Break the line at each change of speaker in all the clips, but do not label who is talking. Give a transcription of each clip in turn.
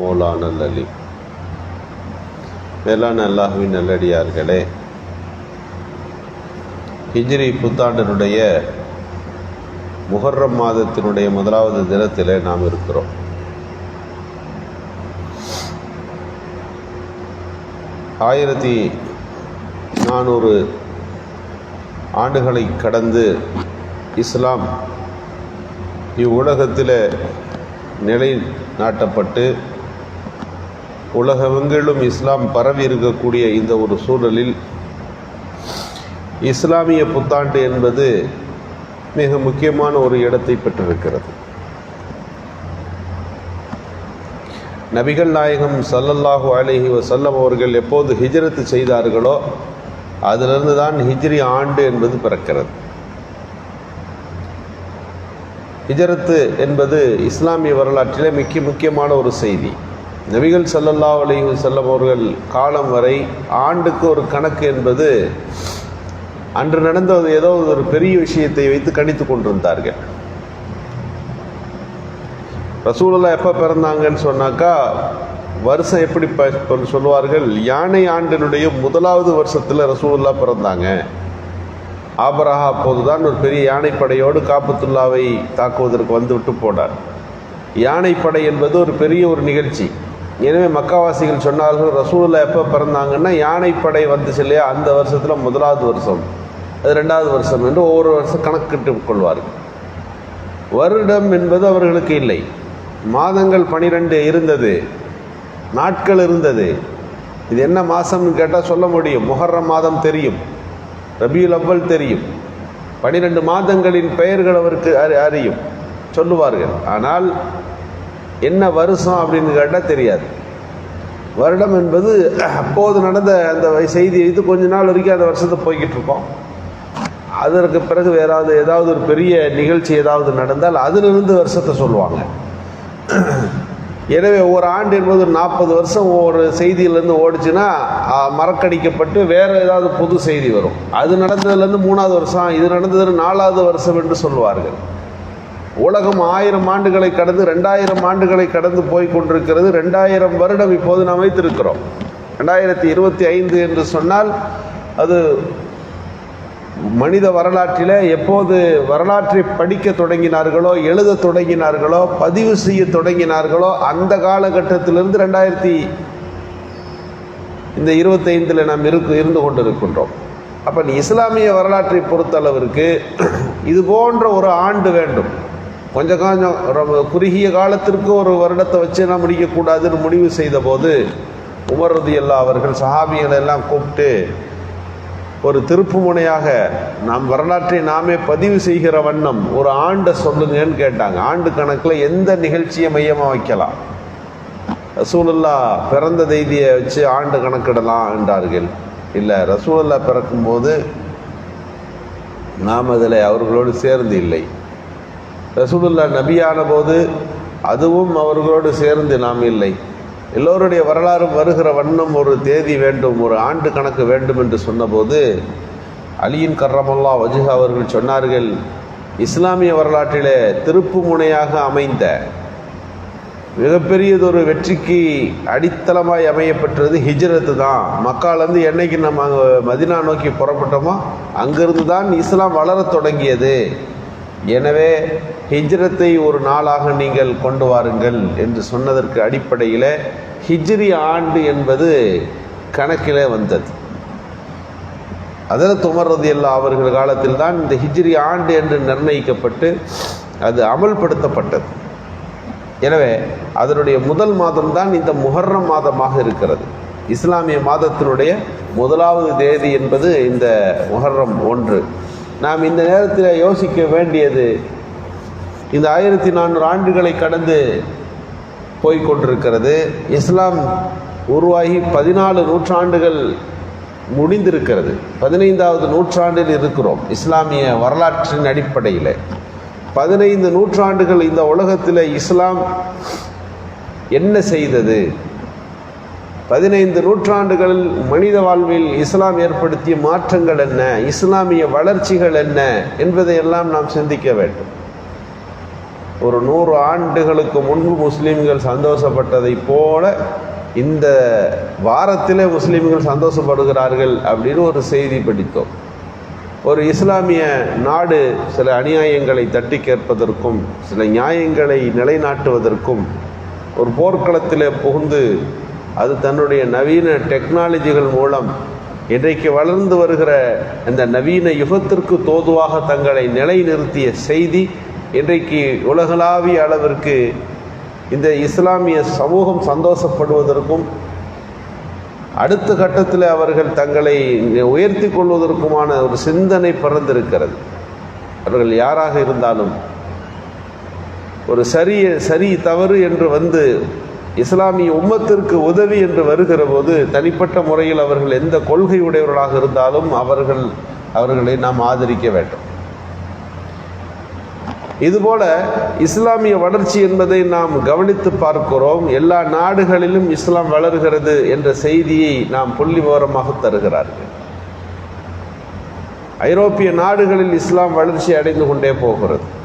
மௌலானல் லலி மேலான அல்லாஹுவின் நல்லடியார்களே. ஹிஜ்ரி புத்தாண்டனுடைய முஹர்ரம் மாதத்தினுடைய முதலாவது தினத்தில் நாம் இருக்கிறோம். ஆயிரத்தி நானூறு ஆண்டுகளை கடந்து இஸ்லாம் இவ்வுலகத்தில் நிலை நாட்டப்பட்டு உலகமெங்கிலும் இஸ்லாம் பரவி இருக்கக்கூடிய இந்த ஒரு சூழலில் இஸ்லாமிய புத்தாண்டு என்பது மிக முக்கியமான ஒரு இடத்தை பெற்றிருக்கிறது. நபிகள் நாயகம் சல்லல்லாஹு அலஹி வசல்லம் அவர்கள் எப்போது ஹிஜ்ரத்து செய்தார்களோ அதிலிருந்து தான் ஹிஜ்ரி ஆண்டு என்பது பிறக்கிறது. ஹிஜரத்து என்பது இஸ்லாமிய வரலாற்றிலே மிக்க முக்கியமான ஒரு செய்தி. நபிகள் சல்லல்லா அலைஹி செல்லம் அவர்கள் காலம் வரை ஆண்டுக்கு ஒரு கணக்கு என்பது அன்று நடந்த ஏதோ ஒரு பெரிய விஷயத்தை வைத்து கணித்து கொண்டிருந்தார்கள். ரசூலெல்லாம் எப்போ பிறந்தாங்கன்னு சொன்னாக்கா வருஷம் எப்படி சொல்லுவார்கள் யானை ஆண்டினுடைய முதலாவது வருஷத்தில் ரசூலுல்லா பிறந்தாங்க. ஆபரஹா அப்போதுதான் ஒரு பெரிய யானைப்படையோடு காபத்துல்லாவை தாக்குவதற்கு வந்து விட்டு போனார். யானைப்படை என்பது ஒரு பெரிய ஒரு நிகழ்ச்சி. எனவே மக்காவாசிகள் சொன்னார்கள் ரசூலில் எப்போ பிறந்தாங்கன்னா யானைப்படை வந்துச்சு இல்லையா அந்த வருஷத்தில் முதலாவது வருஷம். அது ரெண்டாவது வருஷம் என்று ஒவ்வொரு வருஷம் கணக்கிட்டு கொள்வார்கள். வருடம் என்பது அவர்களுக்கு இல்லை. மாதங்கள் பனிரெண்டு இருந்தது. நாட்கள் இருந்தது. இது என்ன மாதம்னு கேட்டால் சொல்ல முடியும். முஹர்ரம் மாதம் தெரியும். ரபியுல் அவ்வல் தெரியும். பனிரெண்டு மாதங்களின் பெயர்கள் அவருக்கு அறி அறியும். சொல்லுவார்கள். ஆனால் என்ன வருஷம் அப்படின்னு கேட்டால் தெரியாது. வருடம் என்பது அப்போது நடந்த அந்த செய்தி வைத்து கொஞ்ச நாள் வரைக்கும் அந்த வருஷத்தை போய்கிட்டு இருக்கோம். அதற்கு பிறகு வேறாவது ஏதாவது ஒரு பெரிய நிகழ்ச்சி ஏதாவது நடந்தால் அதிலிருந்து வருஷத்தை சொல்லுவாங்க. எனவே ஒரு ஆண்டு என்பது நாற்பது வருஷம் ஒவ்வொரு செய்தியிலேருந்து ஓடிச்சுன்னா மறக்கடிக்கப்பட்டு வேறு ஏதாவது புது செய்தி வரும். அது நடந்ததுலேருந்து மூணாவது வருஷம் இது நடந்தது நாலாவது வருஷம் என்று சொல்லுவார்கள். உலகம் ஆயிரம் ஆண்டுகளை கடந்து ரெண்டாயிரம் ஆண்டுகளை கடந்து போய் கொண்டிருக்கிறது. ரெண்டாயிரம் வருடம் இப்போது நாம் வைத்திருக்கிறோம். ரெண்டாயிரத்தி இருபத்தி ஐந்து என்று சொன்னால் அது மனித வரலாற்றில் எப்போது வரலாற்றை படிக்க தொடங்கினார்களோ எழுத தொடங்கினார்களோ பதிவு செய்ய தொடங்கினார்களோ அந்த காலகட்டத்திலிருந்து ரெண்டாயிரத்தி இந்த இருபத்தைந்தில் நாம் இருக்கு இருந்து கொண்டு இருக்கின்றோம் அப்போ இஸ்லாமிய வரலாற்றை பொறுத்தளவிற்கு இது போன்ற ஒரு ஆண்டு வேண்டும். கொஞ்சம் கொஞ்சம் ரொம்ப குறுகிய காலத்திற்கு ஒரு வருடத்தை வச்சு நான் முடிக்கக்கூடாதுன்னு முடிவு செய்த போது உமர் ரதி அவர்கள் சஹாபிகளை எல்லாம் கூப்பிட்டு ஒரு திருப்பு முனையாக நாம் வரலாற்றை நாமே பதிவு செய்கிற வண்ணம் ஒரு ஆண்டை சொல்லுங்கன்னு கேட்டாங்க. ஆண்டு கணக்கில் எந்த நிகழ்ச்சியை மையமாக வைக்கலாம்? ரசூலுல்லா பிறந்த செய்தியை வச்சு ஆண்டு கணக்கிடலாம் என்றார்கள். இல்லை ரசூலுல்லா பிறக்கும்போது நாம் அதில் அவர்களோடு சேர்ந்து இல்லை. ரசூதுல்லா நபியான போது அதுவும் அவர்களோடு சேர்ந்து நாம் இல்லை. எல்லோருடைய வரலாறும் வருகிற வண்ணம் ஒரு தேதி வேண்டும் ஒரு ஆண்டு கணக்கு வேண்டும் என்று சொன்னபோது அலியின் கர்ரமல்லா வஜுஹா அவர்கள் சொன்னார்கள் இஸ்லாமிய வரலாற்றிலே திருப்பு முனையாக அமைந்த மிகப்பெரியதொரு வெற்றிக்கு அடித்தளமாய் அமையப்பட்டது ஹிஜ்ரத்து தான். மக்காலேருந்து என்னைக்கு நம்ம அங்கே மதினா நோக்கி புறப்பட்டோமோ அங்கிருந்து தான் இஸ்லாம் வளரத் தொடங்கியது. எனவே ஹிஜ்ரத்தை ஒரு நாளாக நீங்கள் கொண்டு வாருங்கள் என்று சொன்னதற்கு அடிப்படையில் ஹிஜ்ரி ஆண்டு என்பது கணக்கிலே வந்தது. அதில் துமர்றது எல்லா அவர்கள் காலத்தில் தான் இந்த ஹிஜ்ரி ஆண்டு என்று நிர்ணயிக்கப்பட்டு அது அமல்படுத்தப்பட்டது. எனவே அதனுடைய முதல் மாதம் தான் இந்த முஹர்ரம் மாதமாக இருக்கிறது. இஸ்லாமிய மாதத்தினுடைய முதலாவது தேதி என்பது இந்த முஹர்ரம் ஒன்று. நாம் இந்த நேரத்தில் யோசிக்க வேண்டியது இந்த ஆயிரத்தி நானூறு ஆண்டுகளை கடந்து போய்கொண்டிருக்கிறது இஸ்லாம் உருவாகி பதினாலு நூற்றாண்டுகள் முடிந்திருக்கிறது. பதினைந்தாவது நூற்றாண்டில் இருக்கிறோம் இஸ்லாமிய வரலாற்றின் அடிப்படையில். பதினைந்து நூற்றாண்டுகள் இந்த உலகத்தில் இஸ்லாம் என்ன செய்தது? பதினைந்து நூற்றாண்டுகளில் மனித வாழ்வில் இஸ்லாம் ஏற்படுத்திய மாற்றங்கள் என்ன? இஸ்லாமிய வளர்ச்சிகள் என்ன? என்பதையெல்லாம் நாம் சிந்திக்க வேண்டும். ஒரு நூறு ஆண்டுகளுக்கு முன்பு முஸ்லீம்கள் சந்தோஷப்பட்டதை போல இந்த வாரத்திலே முஸ்லீம்கள் சந்தோஷப்படுகிறார்கள் அப்படின்னு ஒரு செய்தி படித்தோம். ஒரு இஸ்லாமிய நாடு சில அநியாயங்களை தட்டி கேட்பதற்கும் சில நியாயங்களை நிலைநாட்டுவதற்கும் ஒரு போர்க்களத்தில் புகுந்து அது தன்னுடைய நவீன டெக்னாலஜிகள் மூலம் இன்றைக்கு வளர்ந்து வருகிற அந்த நவீன யுகத்திற்கு தோதுவாக தங்களை நிலைநிறுத்திய செய்தி இன்றைக்கு உலகளாவிய அளவிற்கு இந்த இஸ்லாமிய சமூகம் சந்தோஷப்படுவதற்கும் அடுத்த கட்டத்தில் அவர்கள் தங்களை உயர்த்தி கொள்வதற்குமான ஒரு சிந்தனை பிறந்திருக்கிறது. அவர்கள் யாராக இருந்தாலும் ஒரு சரிய சரி தவறு என்று வந்து இஸ்லாமிய உம்மத்திற்கு உதவி என்று வருகிற போது தனிப்பட்ட முறையில் அவர்கள் எந்த கொள்கை உடையவர்களாக இருந்தாலும் அவர்கள் அவர்களை நாம் ஆதரிக்க வேண்டும். இதுபோல இஸ்லாமிய வளர்ச்சி என்பதை நாம் கவனித்து பார்க்கிறோம். எல்லா நாடுகளிலும் இஸ்லாம் வளர்கிறது என்ற செய்தியை நாம் புள்ளி விவரமாக தருகிறார்கள். ஐரோப்பிய நாடுகளில் இஸ்லாம் வளர்ச்சி அடைந்து கொண்டே போகிறது.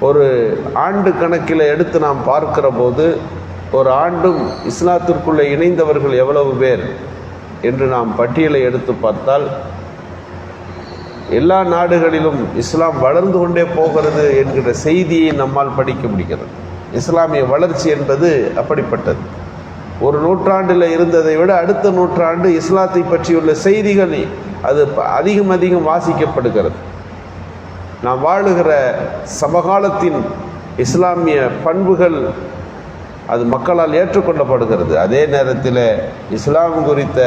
ஒரு ஆண்டு கணக்கில் எடுத்து நாம் பார்க்கிற போது ஒரு ஆண்டும் இஸ்லாத்திற்குள்ளே இணைந்தவர்கள் எவ்வளவு பேர் என்று நாம் பட்டியலை எடுத்து பார்த்தால் எல்லா நாடுகளிலும் இஸ்லாம் வளர்ந்து கொண்டே போகிறது என்கிற செய்தியை நம்மால் படிக்க முடிகிறது. இஸ்லாமிய வளர்ச்சி என்பது அப்படிப்பட்டது. ஒரு நூற்றாண்டில் இருந்ததை விட அடுத்த நூற்றாண்டு இஸ்லாத்தை பற்றியுள்ள செய்திகள் அது அதிகம் அதிகம் வாசிக்கப்படுகிறது. நாம் வாழுகிற சமகாலத்தின் இஸ்லாமிய பண்புகள் அது மக்களால் ஏற்றுக்கொள்ளப்படுகிறது. அதே நேரத்தில் இஸ்லாம் குறித்த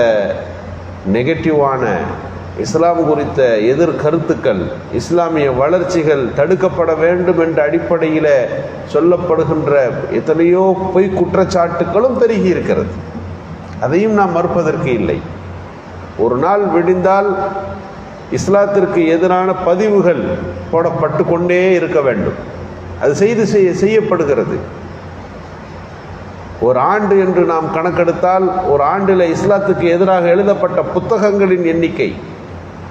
நெகட்டிவான இஸ்லாம் குறித்த எதிர் கருத்துக்கள் இஸ்லாமிய வளர்ச்சிகள் தடுக்கப்பட வேண்டும் என்ற அடிப்படையில் சொல்லப்படுகின்ற எத்தனையோ பொய் குற்றச்சாட்டுகளும் பெருகி இருக்கிறது. அதையும் நாம் மறுப்பதற்கு இல்லை. ஒரு நாள் விடிந்தால் இஸ்லாத்திற்கு எதிரான பதிவுகள் போடப்பட்டு கொண்டே இருக்க வேண்டும். அது செய்து செய்ய செய்யப்படுகிறது. ஒரு ஆண்டு என்று நாம் கணக்கெடுத்தால் ஒரு ஆண்டில் இஸ்லாத்துக்கு எதிராக எழுதப்பட்ட புத்தகங்களின் எண்ணிக்கை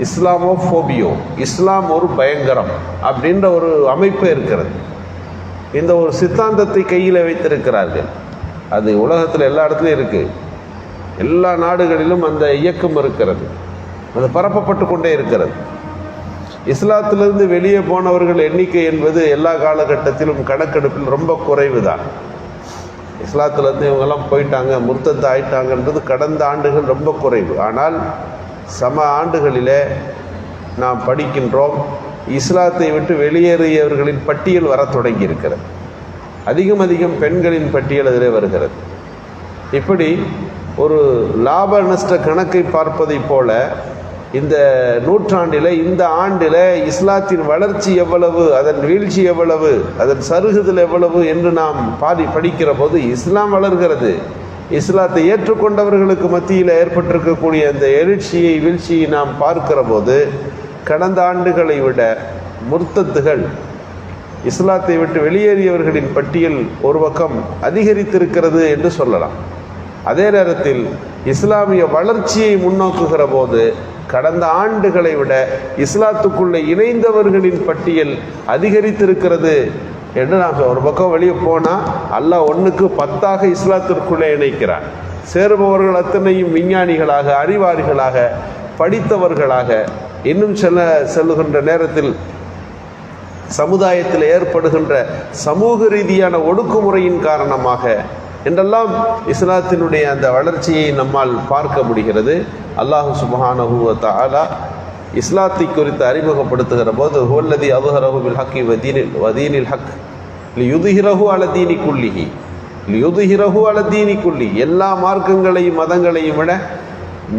இஸ்லாமோ ஃபோபியோ இஸ்லாம் ஒரு பயங்கரம் அப்படின்ற ஒரு அமைப்பு இருக்கிறது. இந்த ஒரு சித்தாந்தத்தை கையில் வைத்திருக்கிறார்கள். அது உலகத்தில் எல்லா இடத்துலையும் இருக்குது எல்லா நாடுகளிலும் அந்த இயக்கம் இருக்கிறது. அது பரப்பப்பட்டு கொண்டே இருக்கிறது. இஸ்லாத்திலிருந்து வெளியே போனவர்கள் எண்ணிக்கை என்பது எல்லா காலகட்டத்திலும் கணக்கெடுப்பில் ரொம்ப குறைவு தான் இஸ்லாத்திலேருந்து இவங்கெல்லாம் போயிட்டாங்க முர்த்தத்து ஆயிட்டாங்கன்றது கடந்த ஆண்டுகள் ரொம்ப குறைவு. ஆனால் சம ஆண்டுகளிலே நாம் படிக்கின்றோம் இஸ்லாத்தை விட்டு வெளியேறியவர்களின் பட்டியல் வர தொடங்கி இருக்கிறது அதிகம் அதிகம் பெண்களின் பட்டியல் அதிலே வருகிறது. இப்படி ஒரு லாப நஷ்ட கணக்கை பார்ப்பதைப் போல இந்த நூற்றாண்டில் இந்த ஆண்டில் இஸ்லாத்தின் வளர்ச்சி எவ்வளவு அதன் வீழ்ச்சி எவ்வளவு அதன் சருகுதல் எவ்வளவு என்று நாம் பாடி படிக்கிற போது இஸ்லாம் வளர்கிறது. இஸ்லாத்தை ஏற்றுக்கொண்டவர்களுக்கு மத்தியில் ஏற்பட்டிருக்கக்கூடிய அந்த எழுச்சியை வீழ்ச்சியை நாம் பார்க்கிற போது கடந்த ஆண்டுகளை விட முர்த்தத்துகள் இஸ்லாத்தை விட்டு வெளியேறியவர்களின் பட்டியல் ஒரு பக்கம் அதிகரித்திருக்கிறது என்று சொல்லலாம். அதே நேரத்தில் இஸ்லாமிய வளர்ச்சியை முன்னோக்குகிற போது கடந்த ஆண்டுகளை விட இஸ்லாத்துக்குள்ளே இணைந்தவர்களின் பட்டியல் அதிகரித்திருக்கிறது. என்று நாங்கள் ஒரு பக்கம் வெளியே போனால் அல்லாஹ் ஒன்றுக்கு பத்தாக இஸ்லாத்திற்குள்ளே இணைக்கிறார் சேருபவர்கள் அத்தனையும் விஞ்ஞானிகளாக அறிவாளிகளாக படித்தவர்களாக இன்னும் செல்ல செல்லுகின்ற நேரத்தில் சமுதாயத்தில் ஏற்படுகின்ற சமூக ரீதியான ஒடுக்குமுறையின் காரணமாக என்றெல்லாம் இஸ்லாத்தினுடைய அந்த வளர்ச்சியை நம்மால் பார்க்க முடிகிறது. அல்லாஹு சுபஹானஹுவ தாலா இஸ்லாத்தை குறித்து அறிமுகப்படுத்துகிற போது ஹுவல்லதி அபுஹரஹு பில் ஹக்கி வதீனில் வதீனில் ஹக் லியுதுஹிரஹு அலதீனி குல்லிஹி. லியுதுஹிரஹு அலதீனி குல்லி எல்லா மார்க்கங்களையும் மதங்களையும் விட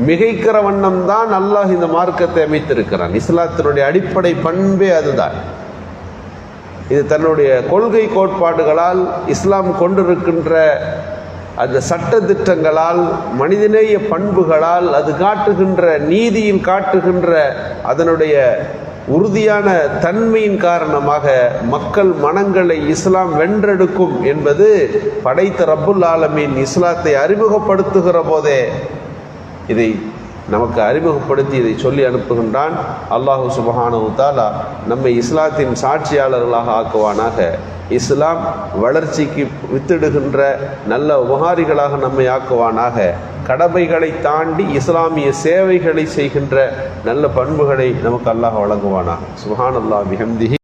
மிகைக்கிற வண்ணம் தான் அல்லாஹ் இந்த மார்க்கத்தை அமைத்திருக்கிறான். இஸ்லாத்தினுடைய அடிப்படை பண்பே அதுதான். இது தன்னுடைய கொள்கை கோட்பாடுகளால் இஸ்லாம் கொண்டிருக்கின்ற அந்த சட்ட திட்டங்களால் மனிதநேய பண்புகளால் அது காட்டுகின்ற நீதியில் காட்டுகின்ற அதனுடைய உறுதியான தன்மையின் காரணமாக மக்கள் மனங்களை இஸ்லாம் வென்றெடுக்கும் என்பது படைத்த ரப்புல் ஆலமின் இஸ்லாத்தை அறிமுகப்படுத்துகிற போதே இதை நமக்கு அறிமுகப்படுத்தி இதை சொல்லி அனுப்புகின்றான். அல்லாஹு சுபஹானு தாலா நம்மை இஸ்லாத்தின் சாட்சியாளர்களாக ஆக்குவானாக. இஸ்லாம் வளர்ச்சிக்கு வித்திடுகின்ற நல்ல உபகாரிகளாக நம்மை ஆக்குவானாக. கடமைகளை தாண்டி இஸ்லாமிய சேவைகளை செய்கின்ற நல்ல பண்புகளை நமக்கு அல்லாஹ் வழங்குவானாக. சுஹான் அல்லாஹ் பிஹம்திஹி.